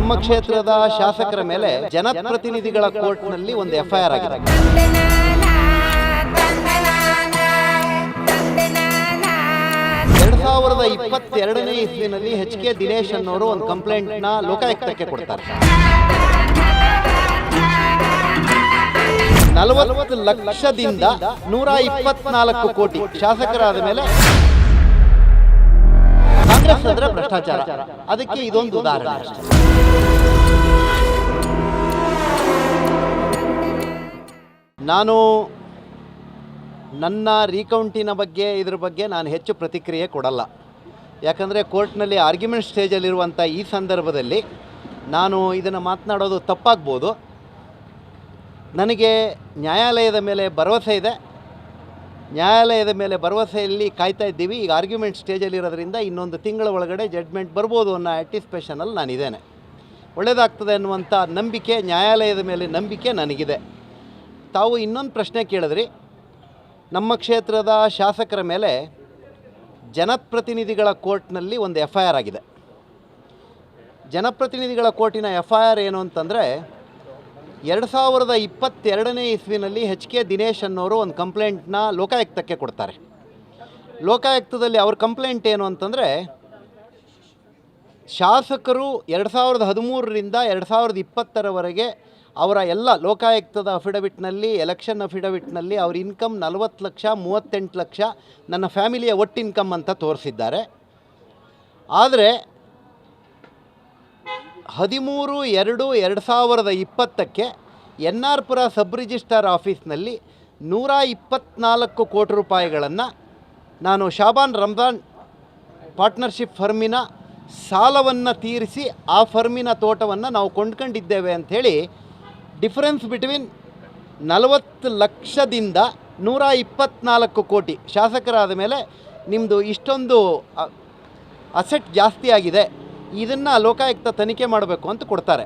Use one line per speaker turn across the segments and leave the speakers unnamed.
ನಮ್ಮ ಕ್ಷೇತ್ರದ ಶಾಸಕರ ಮೇಲೆ ಜನಪ್ರತಿನಿಧಿಗಳ ಕೋರ್ಟ್ನಲ್ಲಿ ಒಂದು ಎಫ್ಐಆರ್ ಆಗಿದೆ. ಎರಡ್ ಸಾವಿರದ ಇಪ್ಪತ್ತೆರಡನೇ ಇಸ್ವಿನಲ್ಲಿ ಎಚ್ ಕೆ ದಿನೇಶ್ ಅನ್ನೋರು ಒಂದು ಕಂಪ್ಲೇಂಟ್ನ ಲೋಕಾಯುಕ್ತಕ್ಕೆ ಕೊಡ್ತಾರೆ. ನಲವತ್ತು ಲಕ್ಷದಿಂದ ನೂರ ಇಪ್ಪತ್ನಾಲ್ಕು ಕೋಟಿ ಶಾಸಕರಾದ ಮೇಲೆ ಕಾಂಗ್ರೆಸ್ ಭ್ರಷ್ಟಾಚಾರ. ಅದಕ್ಕೆ ಇದೊಂದು ಉದಾಹರಣೆ ನಾನು ನನ್ನ ರೀಕೌಂಟಿನ ಬಗ್ಗೆ, ಇದ್ರ ಬಗ್ಗೆ ನಾನು ಹೆಚ್ಚು ಪ್ರತಿಕ್ರಿಯೆ ಕೊಡಲ್ಲ. ಯಾಕಂದರೆ ಕೋರ್ಟ್ನಲ್ಲಿ ಆರ್ಗ್ಯುಮೆಂಟ್ ಸ್ಟೇಜಲ್ಲಿರುವಂಥ ಈ ಸಂದರ್ಭದಲ್ಲಿ ನಾನು ಇದನ್ನು ಮಾತನಾಡೋದು ತಪ್ಪಾಗ್ಬೋದು. ನನಗೆ ನ್ಯಾಯಾಲಯದ ಮೇಲೆ ಭರವಸೆ ಇದೆ. ನ್ಯಾಯಾಲಯದ ಮೇಲೆ ಭರವಸೆಯಲ್ಲಿ ಕಾಯ್ತಾ ಇದ್ದೀವಿ. ಈಗ ಆರ್ಗ್ಯುಮೆಂಟ್ ಸ್ಟೇಜಲ್ಲಿರೋದ್ರಿಂದ ಇನ್ನೊಂದು ತಿಂಗಳ ಒಳಗಡೆ ಜಡ್ಮೆಂಟ್ ಬರ್ಬೋದು ಅನ್ನೋ ಆ್ಯಂಟಿಸ್ಪೇಷನಲ್ಲಿ ನಾನಿದ್ದೇನೆ. ಒಳ್ಳೆಯದಾಗ್ತದೆ ಅನ್ನುವಂಥ ನಂಬಿಕೆ, ನ್ಯಾಯಾಲಯದ ಮೇಲೆ ನಂಬಿಕೆ ನನಗಿದೆ. ತಾವು ಇನ್ನೊಂದು ಪ್ರಶ್ನೆ ಕೇಳಿದ್ರಿ. ನಮ್ಮ ಕ್ಷೇತ್ರದ ಶಾಸಕರ ಮೇಲೆ ಜನಪ್ರತಿನಿಧಿಗಳ ಕೋರ್ಟ್ನಲ್ಲಿ ಒಂದು ಎಫ್ ಐ ಆರ್ ಆಗಿದೆ. ಜನಪ್ರತಿನಿಧಿಗಳ ಕೋರ್ಟಿನ ಎಫ್ ಐ ಆರ್ ಏನು ಅಂತಂದರೆ ಎರಡು ಸಾವಿರದ ಇಪ್ಪತ್ತೆರಡನೇ ಇಸ್ವಿನಲ್ಲಿ ಹೆಚ್ ಕೆ ದಿನೇಶ್ ಅನ್ನೋರು ಒಂದು ಕಂಪ್ಲೇಂಟ್ನ ಲೋಕಾಯುಕ್ತಕ್ಕೆ ಕೊಡ್ತಾರೆ. ಲೋಕಾಯುಕ್ತದಲ್ಲಿ ಅವ್ರ ಕಂಪ್ಲೇಂಟ್ ಏನು ಅಂತಂದರೆ, ಶಾಸಕರು ಎರಡು ಸಾವಿರದ ಹದಿಮೂರರಿಂದ ಎರಡು ಸಾವಿರದ ಇಪ್ಪತ್ತರವರೆಗೆ ಅವರ ಎಲ್ಲ ಲೋಕಾಯುಕ್ತದ ಅಫಿಡವಿಟ್ನಲ್ಲಿ, ಎಲೆಕ್ಷನ್ ಅಫಿಡವಿಟ್ನಲ್ಲಿ ಅವ್ರ ಇನ್ಕಮ್ ನಲವತ್ತು ಲಕ್ಷ, ಮೂವತ್ತೆಂಟು ಲಕ್ಷ, ನನ್ನ ಫ್ಯಾಮಿಲಿಯ ಒಟ್ಟು ಇನ್ಕಮ್ ಅಂತ ತೋರಿಸಿದ್ದಾರೆ. ಆದರೆ ಹದಿಮೂರು, ಎರಡು ಎರಡು ಸಾವಿರದ ಇಪ್ಪತ್ತಕ್ಕೆ N R Pura sub registrar ಆಫೀಸ್ನಲ್ಲಿ ನೂರ ಇಪ್ಪತ್ನಾಲ್ಕು ಕೋಟಿ ರೂಪಾಯಿಗಳನ್ನು ನಾನು ಶಾಬಾನ್ ರಂಜಾನ್ ಪಾರ್ಟ್ನರ್ಶಿಪ್ ಫರ್ಮಿನ ಸಾಲವನ್ನು ತೀರಿಸಿ ಆ ಫರ್ಮಿನ ತೋಟವನ್ನು ನಾವು ಕೊಂಡ್ಕೊಂಡಿದ್ದೇವೆ ಅಂಥೇಳಿ ಡಿಫರೆನ್ಸ್ ಬಿಟ್ವೀನ್ ನಲವತ್ತು ಲಕ್ಷದಿಂದ ನೂರ ಇಪ್ಪತ್ನಾಲ್ಕು ಕೋಟಿ. ಶಾಸಕರಾದ ಮೇಲೆ ನಿಮ್ಮದು ಇಷ್ಟೊಂದು ಅಸೆಟ್ ಜಾಸ್ತಿ ಆಗಿದೆ. ಇದನ್ನು ಲೋಕಾಯುಕ್ತ ತನಿಖೆ ಮಾಡಬೇಕು ಅಂತ ಕೊಡ್ತಾರೆ.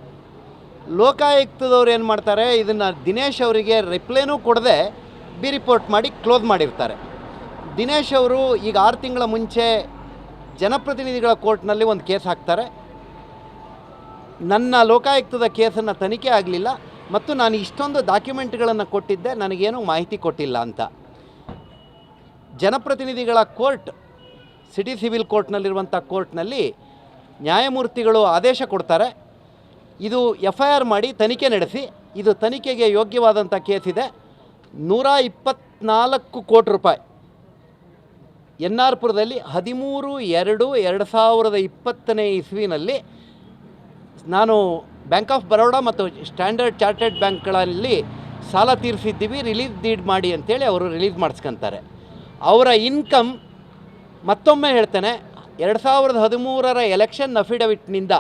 ಲೋಕಾಯುಕ್ತದವ್ರು ಏನು ಮಾಡ್ತಾರೆ, ಇದನ್ನು ದಿನೇಶ್ ಅವರಿಗೆ ರಿಪ್ಲೈನೂ ಕೊಡದೆ ಬಿ ರಿಪೋರ್ಟ್ ಮಾಡಿ ಕ್ಲೋಸ್ ಮಾಡಿರ್ತಾರೆ. ದಿನೇಶ್ ಅವರು ಈಗ ಆರು ತಿಂಗಳ ಮುಂಚೆ ಜನಪ್ರತಿನಿಧಿಗಳ ಕೋರ್ಟ್ನಲ್ಲಿ ಒಂದು ಕೇಸ್ ಹಾಕ್ತಾರೆ. ನನ್ನ ಲೋಕಾಯುಕ್ತದ ಕೇಸನ್ನು ತನಿಖೆ ಆಗಲಿಲ್ಲ ಮತ್ತು ನಾನು ಇಷ್ಟೊಂದು ಡಾಕ್ಯುಮೆಂಟ್ಗಳನ್ನು ಕೊಟ್ಟಿದ್ದೆ, ನನಗೇನು ಮಾಹಿತಿ ಕೊಟ್ಟಿಲ್ಲ ಅಂತ. ಜನಪ್ರತಿನಿಧಿಗಳ ಕೋರ್ಟ್, ಸಿಟಿ ಸಿವಿಲ್ ಕೋರ್ಟ್ನಲ್ಲಿರುವಂಥ ಕೋರ್ಟ್ನಲ್ಲಿ ನ್ಯಾಯಮೂರ್ತಿಗಳು ಆದೇಶ ಕೊಡ್ತಾರೆ. ಇದು ಎಫ್ ಐ ಆರ್ ಮಾಡಿ ತನಿಖೆ ನಡೆಸಿ. ಇದು ತನಿಖೆಗೆ ಯೋಗ್ಯವಾದಂಥ ಕೇಸ್ ಇದೆ. ನೂರ ಇಪ್ಪತ್ನಾಲ್ಕು ಕೋಟಿ ರೂಪಾಯಿ. ಎನ್ ಆರ್ ಪುರದಲ್ಲಿ ಹದಿಮೂರು ಎರಡು ಎರಡು ಸಾವಿರದ ಇಪ್ಪತ್ತನೇ ಇಸ್ವಿನಲ್ಲಿ ನಾನು ಬ್ಯಾಂಕ್ ಆಫ್ ಬರೋಡಾ ಮತ್ತು ಸ್ಟ್ಯಾಂಡರ್ಡ್ ಚಾರ್ಟೆಡ್ ಬ್ಯಾಂಕ್ಗಳಲ್ಲಿ ಸಾಲ ತೀರಿಸಿದ್ದೀವಿ, ರಿಲೀಸ್ ಡೀಡ್ ಮಾಡಿ ಅಂತೇಳಿ ಅವರು ರಿಲೀಸ್ ಮಾಡಿಸ್ಕೊತಾರೆ. ಅವರ ಇನ್ಕಮ್ ಮತ್ತೊಮ್ಮೆ ಹೇಳ್ತೇನೆ. ಎರಡು ಸಾವಿರದ ಹದಿಮೂರರ ಎಲೆಕ್ಷನ್ ಅಫಿಡವಿಟ್ನಿಂದ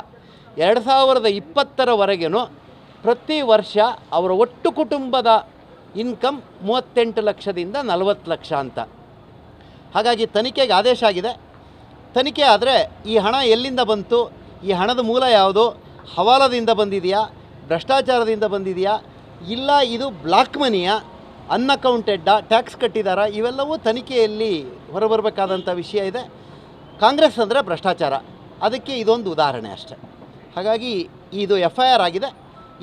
ಎರಡು ಸಾವಿರದ ಇಪ್ಪತ್ತರವರೆಗೂ ಪ್ರತಿ ವರ್ಷ ಅವರ ಒಟ್ಟು ಕುಟುಂಬದ ಇನ್ಕಮ್ ಮೂವತ್ತೆಂಟು ಲಕ್ಷದಿಂದ ನಲವತ್ತು ಲಕ್ಷ ಅಂತ. ಹಾಗಾಗಿ ತನಿಖೆಗೆ ಆದೇಶ ಆಗಿದೆ. ತನಿಖೆ ಆದರೆ ಈ ಹಣ ಎಲ್ಲಿಂದ ಬಂತು? ಈ ಹಣದ ಮೂಲ ಯಾವುದು? ಹವಾಲದಿಂದ ಬಂದಿದೆಯಾ? ಭ್ರಷ್ಟಾಚಾರದಿಂದ ಬಂದಿದೆಯಾ? ಇಲ್ಲ, ಇದು ಬ್ಲಾಕ್ ಮನಿಯಾ? ಅನ್ಅಕೌಂಟೆಡ್ಡಾ? ಟ್ಯಾಕ್ಸ್ ಕಟ್ಟಿದಾರಾ? ಇವೆಲ್ಲವೂ ತನಿಖೆಯಲ್ಲಿ ಹೊರಬರಬೇಕಾದಂಥ ವಿಷಯ ಇದೆ. ಕಾಂಗ್ರೆಸ್ ಅಂದರೆ ಭ್ರಷ್ಟಾಚಾರ. ಅದಕ್ಕೆ ಇದೊಂದು ಉದಾಹರಣೆ ಅಷ್ಟೆ. ಹಾಗಾಗಿ ಇದು ಎಫ್ ಐ ಆರ್ ಆಗಿದೆ.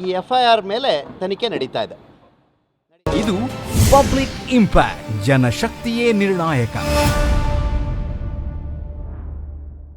ಈ ಎಫ್ ಐ ಆರ್ ಮೇಲೆ ತನಿಖೆ ನಡೀತಾ ಇದೆ.
ಇದು ಪಬ್ಲಿಕ್ ಇಂಪ್ಯಾಕ್ಟ್, ಜನಶಕ್ತಿಯೇ ನಿರ್ಣಾಯಕ.